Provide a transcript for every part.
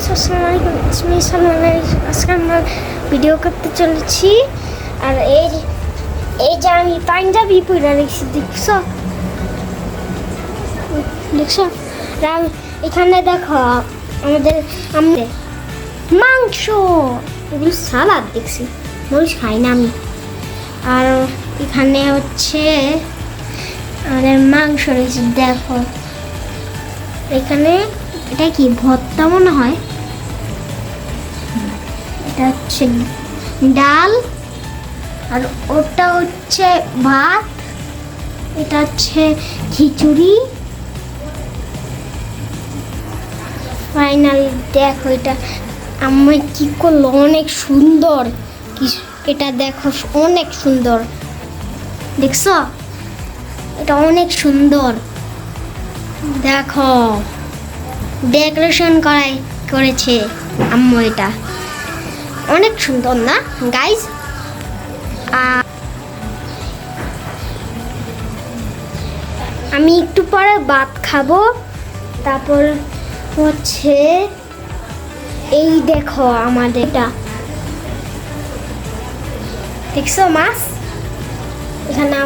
Guys আসসালামু আলাইকুম ইসমি সালমান আজকে আমরা ভিডিও করতে চলেছি। আর এই এই যে আমি পাঞ্জাবি পরে রেখেছি, দেখছ? দেখছ? আর এখানে দেখো, আমাদের আমাদের মাংস, এগুলো সালাদ দেখছি, মরিচ খাই না আমি। আর এখানে হচ্ছে আমাদের মাংস রয়েছে, দেখো। এখানে এটা কি ভর্তা মনে হয়? এটা হচ্ছে ডাল, আর ওটা হচ্ছে ভাত, এটা হচ্ছে খিচুড়ি। ফাইনাল দেখো এটা আমি কি করল? অনেক সুন্দর। এটা দেখো অনেক সুন্দর। দেখছ? এটা অনেক সুন্দর। দেখো। ডেকোরেশন করাই করেছে আম্মু এটা। অনেক সুন্দর না গাইজ আমি একটু পরে ভাত খাব। তারপর হচ্ছে এই দেখো আমাদের এটা। দেখছ মাছ? এখানে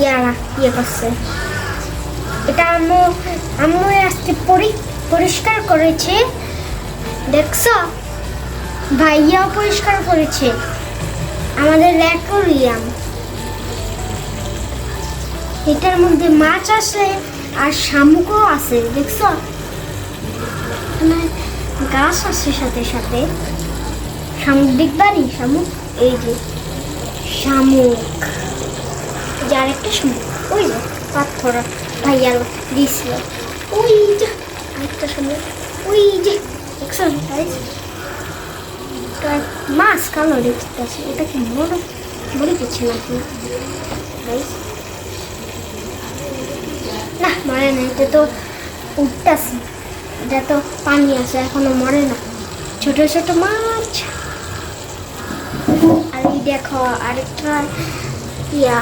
ইয়ারা ইয়ে করছে। এটা আম্মু আম্মু আজকে পরি- পরিষ্কার করেছে। দেখছ? ভাইয়াও পরিষ্কার করেছে। আমাদের অ্যাকোরিয়াম। এটার মধ্যে মাছ আছে আর শামুকও আছে, দেখছ? গাছ আছে সাথে সাথে। শামুক দেখবারই? শামুক? এই যে, শামুক। এই যে আরেকটা শামুক। ওই যে পাথর ভাইয়ার দিছিল ওই আরেকটা শামুক ওই যে? এটা মাছ কালো দেখতেছে এটা কি বড় বড় কিছু নাকি? না মরে না এটা তো উঠতেছে। এটা তো পানি আছে, এখনও মরে না। ছোট ছোট মাছ। আর দেখো, আরেকটা ইয়া,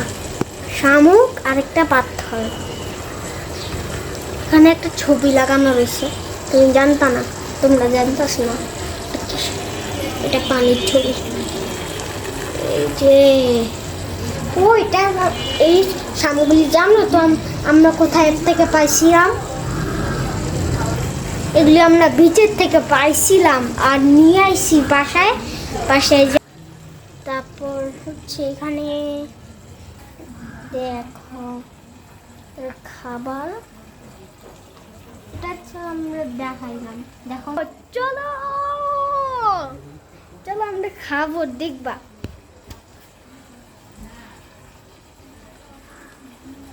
শামুক, আরেকটা পাথর। এখানে একটা ছবি লাগানো রয়েছে। তুমি জানতা না তোমরা জানতাস না। আচ্ছা, এটা পানির ছবি। এই যে ওইটা এই সামগ্রী জানো তো আমরা কোথায় থেকে পাইছিলাম? এগুলি আমরা বিচের থেকে পাইছিলাম আর নিয়ে আইছি বাসায়। বাসায় তারপর হচ্ছে এখানে দেখো খাবার। আমরা চলো! চলো, আমরা খাব, দেখবা।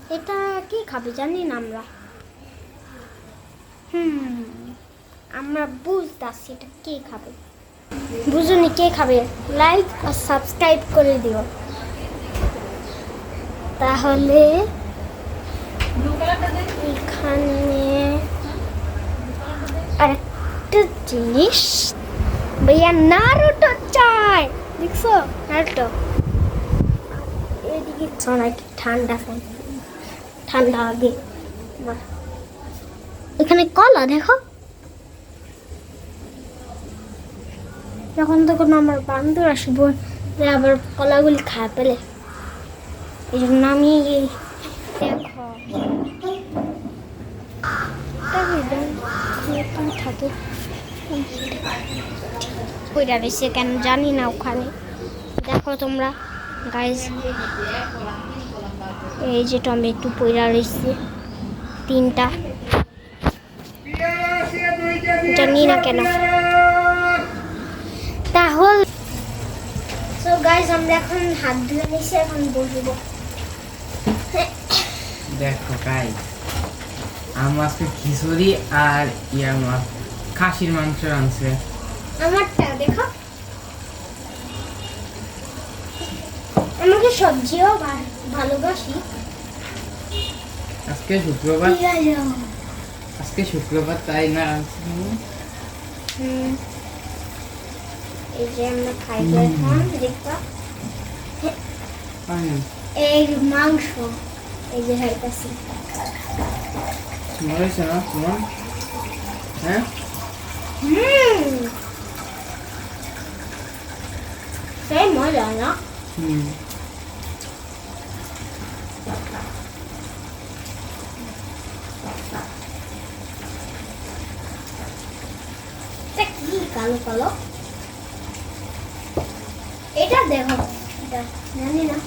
এটা কি খাবে জানি না আমরা। হুম, আমরা বুঝতেছি এটা কে খাবে। বুঝুনি কে খাবে? লাইক আর সাবস্ক্রাইব করে দিও। তাহলে এখানে আরেকটা জিনিস। ভাইয়া নারুটো চাই দেখছ? নারুটো। এদিকে সোনাই ঠান্ডা ফোন। ঠান্ডা আগে। এখানে কলা, দেখো। যখন তখন আমার বান্ধব আসব আবার কলাগুলি খায় পেলে। এই জন্য আমি দেখো এটা কি দেন? এরকম থাকে। ওইটা বেশি কেন জানি না ওখানে। দেখো তোমরা গাইজ এই যে টমেটো পয়রা রয়েছে তিনটা। জানি না কেন? তাহলে সো গাইজ আমরা এখন হাত ধুয়ে নিছি, এখন বসবো। দেখো গাই আমার আজকে খিচুড়ি আর ইয়া মাছ খাসির মাংস আনছে। আমারটা দেখো। আমাকে সবজিও ভালোবাসি। আজকে শুক্রবার। আজকে শুক্রবার তাই না? হুম। এই যে আমরা খাই। এখন দেখবা। এই মাংস। এই যে খাইতেছি। হয়েছে না কেমন হ্যাঁ সেই মজা না হুম কালো কালো এটা দেখো এটা জানি না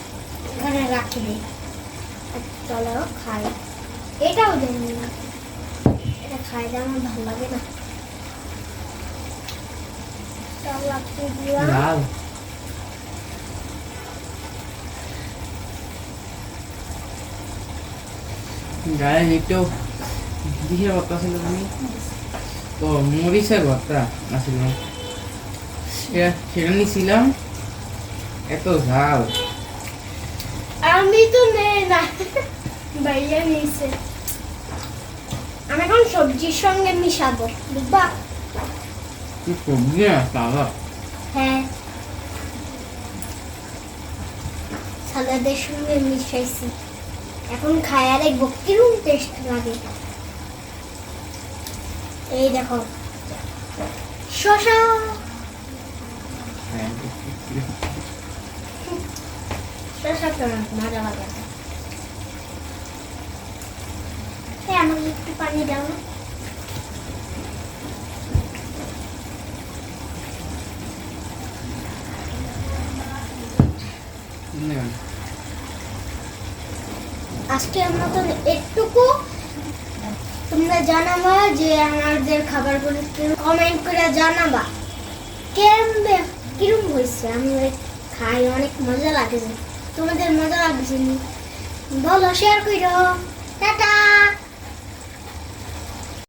এখানে রাখি দিই চলো খাই এটাও জানি না এটা আমার ভালো লাগে না। সব রাখতে দিলাম লাল। গায়ে একটু কিসের ভর্তা ছিল তুমি? ও মরিচের ভর্তা আসছিল সেটা সেটা নিয়েছিলাম এত ঝাল। আমি তো নেই না। ভাইয়া নিয়েছে। আমি এখন সবজির সঙ্গে মিশাবো বুঝবা? কি সবজি না হ্যাঁ। সালাদের সঙ্গে মিশাইছি। এখন দেখব কিরম টেস্ট লাগে। এই দেখো। শশা। শশা তো মজা লাগে এই আমাকে একটু পানি দাও না। আজকে মতন একটুকু তোমরা জানাবা যে আমাদের খাবারগুলো কমেন্ট করে জানাবা। কেমন কিরম হয়েছে? আমি খাই অনেক মজা লাগছে। তোমাদের মজা লাগছে নি? বলো শেয়ার করো টাটা!